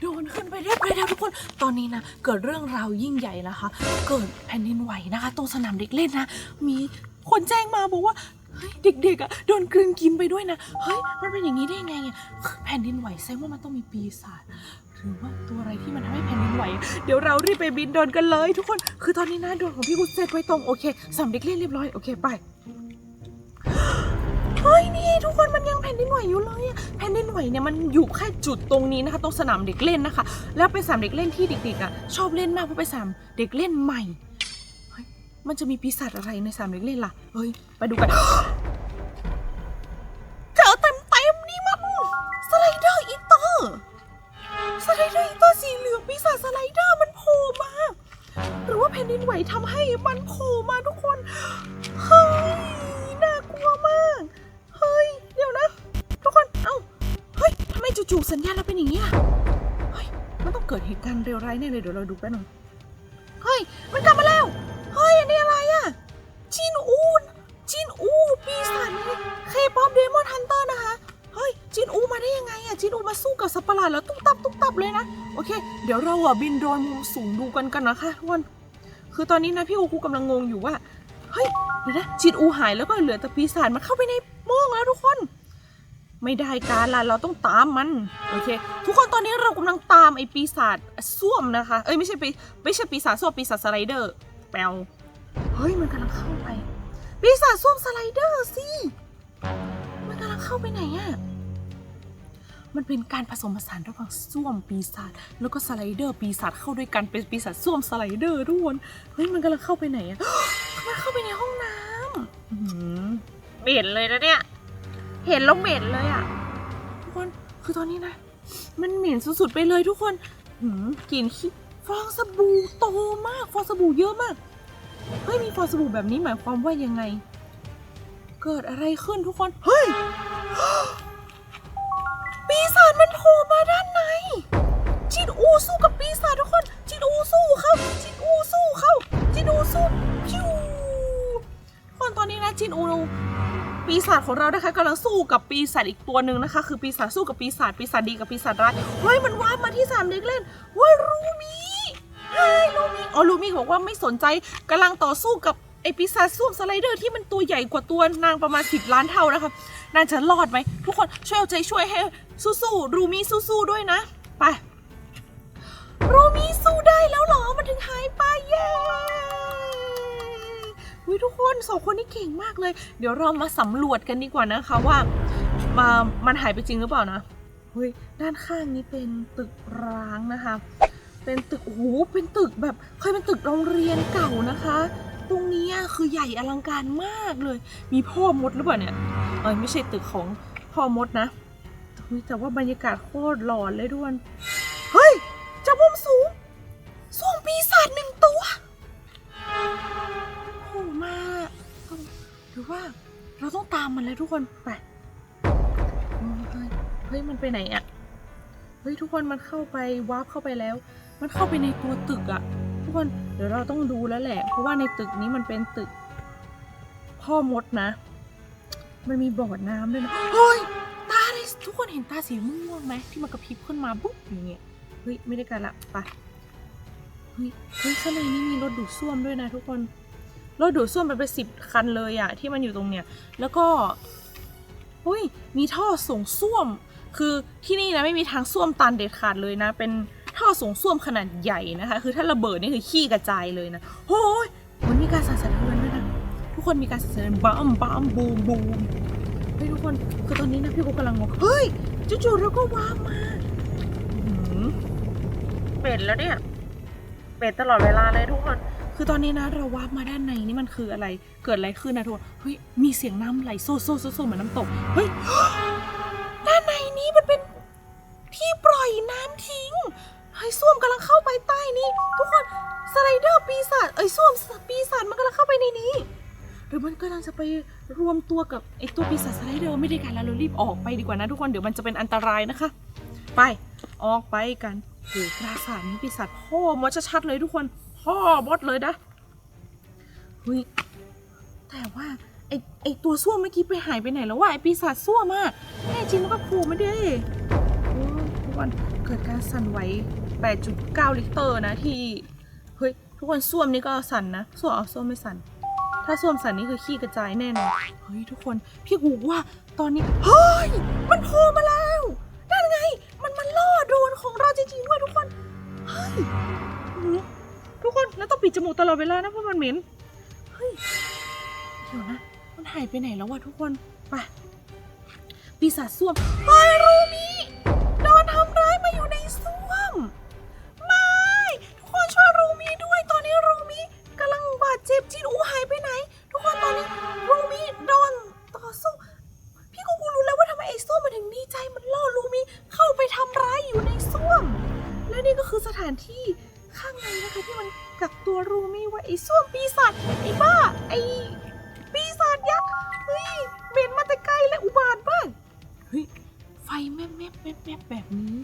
โดนขึ้นไปเรียบร้อยแล้วทุกคน ตอนนี้นะ เกิดเรื่องราวยิ่งใหญ่นะคะ เกิดแผ่นดินไหวนะคะ ตรงสนามเด็กเล่นนะ มีคนแจ้งมาบอกว่าเฮ้ยเด็กๆอะโดนกลืนกินไปด้วยนะ เฮ้ย มันเป็นอย่างนี้ได้ยังไงอะคือแผ่นดินไหวแสดงว่ามันต้องมีปีศาจหรือว่าตัวอะไรที่มันทำให้แผ่นดินไหว เดี๋ยวเรารีบไปบินโดนกันเลย ทุกคน คือตอนนี้นะโดนของพี่กุ๊เซตไว้ตรงโอเคสามเด็กเล่นเรียบร้อยโอเคไป ฮ้ยนี่ทุกคนมันยังแผ่นดินไหวอยู่เลยอะแผ่นดินไหวเนี่ยมันอยู่แค่จุดตรงนี้นะคะตรงสนามเด็กเล่นนะคะ แล้วเป็นสนามเด็กเล่นที่เด็กๆอะชอบเล่นมากเพราะเป็นสนามเด็กเล่นใหม่เฮ้ยมันจะมีปีศาจอะไรในสนามเด็กเล่นล่ะเฮ้ยไปดูกันเจอเต็มเต็มๆนี่มันสไลเดอร์อีเตอร์สไลเดอร์อีเตอร์สีเหลืองปีศาจสไลเดอร์มันโผล่มาหรือว่าแผ่นดินไหวทำให้มันโผล่มาทุกคนเฮ้ย จู่ๆสัญญาณเราเป็นอย่างนี้ล่ะเฮ้ยมันต้องเกิดเหตุการณ์เร็วร้ายแน่เลยเดี๋ยวเราดูแป๊บนึงเฮ้ย มันกลับมาแล้ว เฮ้ย อันนี้อะไรอะจินอูนจินอูปีศาจเคป๊อปเดมอนฮันเตอร์นะคะ เฮ้ยจินอูมาได้ยังไงอะจินอูมาสู้กับสัตว์ปหลาดแล้วตุ๊บตับตุ๊บตับเลยนะ โอเค เดี๋ยวเราอะบินโดรนมุมสูงดูกันกันนะคะทุกคนคือตอนนี้นะพี่อูคูกำลังงงอยู่ว่า เฮ้ย เดี๋ยวนะจินอูหายแล้วก็เหลือแต่ปีศาจมันเข้าไปในโม่งแล้วทุกคน ไม่ได้การละเราต้องตามมันโอเค ทุกคนตอนนี้เรากำลังตามไอ้ปีศาจส้วมนะคะ เอ้ยไม่ใช่ปีไม่ใช่ปีศาจส้วมปีศาจสไลเดอร์แปลวเฮ้ยมันกำลังเข้าไป ปีศาจส้วมสไลเดอร์สิมันกำลังเข้าไปไหนอะมันเป็นการผสมผสานระหว่างส้วมปีศาจแล้วก็สไลเดอร์ปีศาจเข้าด้วยกันเป็นปีศาจส้วมสไลเดอร์ทุกคนเฮ้ยมันกำลังเข้าไปไหนอะมันเข้าไปในห้องน้ำอื้อหือเหม็นเลยนะเนี่ย เห็นแล้วเหม็นเลยอะทุกคนคือตอนนี้นะ มันเหม็นสุดๆไปเลยทุกคนหืมกลิ่นขี้ฟองสบู่โตมาก ฟองสบู่เยอะมากเฮ้ยมีฟองสบู่แบบนี้หมายความว่ายังไง เกิดอะไรขึ้นทุกคนเฮ้ยปีศาจมันโผล่มาด้านในจินอูสู้กับปีศาจทุกคนจินอูสู้เขาจินอูสู้เขาจินอูสู้พิวทุกคนตอนนี้นะ จินอูปีศาจของเรานะคะกำลังสู้กับปีศาจอีกตัวหนึ่งนะคะ คือปีศาจสู้กับปีศาจปีศาจดีกับปีศาจร้ายเฮ้ยมันว้ามาที่สามเด็กเล่นเฮ้ยรูมีเฮ้ยรูมีอ๋อรูมีบอกว่าไม่สนใจกำลังต่อสู้กับไอปีศาจส้วมสไลเดอร์ที่มันตัวใหญ่กว่าตัวนางประมาณ 10 ล้านเท่านะคะนางจะรอดไหมทุกคนช่วยเอาใจช่วยให้สู้ๆรูมีสู้ๆด้วยนะ ไปรูมีสู้ได้แล้วหรอมันถึงหายไปเย้ วิทุกคนสองคนนี้เก่งมากเลย เดี๋ยวเรามาสำรวจกันดีกว่านะคะว่ามามันหายไปจริงหรือเปล่านะเฮ้ยด้านข้างนี้เป็นตึกร้างนะคะ เป็นตึกโอ้โหเป็นตึกแบบเคยเป็นตึกโรงเรียนเก่านะคะ ตรงนี้อะคือใหญ่อลังการมากเลย มีพ่อมดหรือเปล่าเนี่ยเอ้ยไม่ใช่ตึกของพ่อมดนะเฮ้ยแต่ว่าบรรยากาศโคตรหลอนเลยด้วย เราต้องตามมันแล้วทุกคนไปเฮ้ยมันไปไหนอะเฮ้ยทุกคนมันเข้าไปวาร์ปเข้าไปแล้ว มันเข้าไปในตัวตึกอะทุกคนเดี๋ยวเราต้องดูแล้วแหละ เพราะว่าในตึกนี้มันเป็นตึก พ่อมดนะ มันมีบ่อน้ำด้วยนะเฮ้ยตาเลยทุกคนเห็นตาสีม่วงไหมที่มันกระพริบขึ้นมาปุ๊บอย่างเงี้ยเฮ้ยไม่ได้การละไปเฮ้ยเฮ้ยข้างในนี่มีรถดูดซ่วมด้วยนะทุกคน รถดูดซ่วมไปเป็นสิบคันเลยอะที่มันอยู่ตรงเนี้ยแล้วก็เฮ้ยมีท่อส่งซ่วม คือที่นี่นะไม่มีทางซ่วมตันเด็ดขาดเลยนะ เป็นท่อส่งซ่วมขนาดใหญ่นะคะ คือถ้าระเบิดนี่คือขี้กระจายเลยนะโอ้ยมันมีการสั่นสะเทือนด้วยนะทุกคนมีการสั่นสะเทือนบัมบัมบูมบูมเฮ้ยทุกคนคือตอนนี้นะพี่กูกำลังงงเฮ้ยจู่ๆเราก็ว้ามาเป็ดแล้วเนี่ยเป็ดตลอดเวลาเลยทุกคน คือตอนนี้นะเราวาร์ปมาด้านในนี่มันคืออะไร เกิดอะไรขึ้นนะทุกคนเฮ้ยมีเสียงน้ำไหลโซ่โซ่โซ่โซ่เหมือนน้ำตก เฮ้ยด้านในนี้มันเป็นที่ปล่อยน้ำทิ้งเฮ้ยส้วมกำลังเข้าไปใต้นี้ ทุกคนสไลเดอร์ปีศาจเอ้ยส้วมปีศาจมันกำลังเข้าไปในนี้ หรือมันกำลังจะไปรวมตัวกับไอ้ตัวปีศาจสไลเดอร์ไม่ได้กันแล้วเรารีบออกไปดีกว่านะทุกคนเดี๋ยวมันจะเป็นอันตรายนะคะ ไปออกไปกันโหปราสาทนี้ปีศาจพ่อมดชัดๆเลยทุกคน พ่อมดเลยนะเฮ้ยแต่ว่าไอไอตัวส้วมเมื่อกี้ไปหายไปไหนแล้ววะไอปีศาจส้วมอะแน่จริงมันก็โผล่มาดิโอ้ยโอ้กคนเกิดการสั่นไหว 8.9 ลิตรนะที่ เฮ้ย ทุกคนส้วมนี่ก็สั่นนะส้วมเอาส้วมไม่สั่น ถ้าส้วมสั่นนี่คือขี้กระจายแน่นอนเฮ้ยทุกคนพี่หูว่าตอนนี้ เฮ้ย มันโผล่มาแล้ว นั่นไง มันมันล่อโดนของเราจริงๆด้วยทุกคน เฮ้ย แล้วต้องปิดจมูกตลอดเวลานะเพราะมันเหม็น เฮ้ย เดี๋ยวนะ มันหายไปไหนแล้ววะทุกคนไปปีศาจส้วมเฮ้รูมีโดนทำร้ายมาอยู่ในส้วม ไม่ ทุกคนช่วยรูมีด้วย ตอนนี้รูมีกำลังบาดเจ็บจีนอูหายไปไหน ทุกคนตอนนี้รูมีโดนต่อสู้ พี่กูกูรู้แล้วว่าทำไมไอ้ส้วมมันถึงดีใจมันล่อรูมีเข้าไปทำร้ายอยู่ในส้วม และนี่ก็คือสถานที่ ข้างในนะคะที่มันกักตัวรูมีไว่าไอ้ส้วมปีศาจไอ้บ้าไอ้ปีศาจยักษ์เฮ้ยเหม็นมาแต่ไกลและอุบาทมากเฮ้ยไฟแม่แมบแมบแมบแบบนี้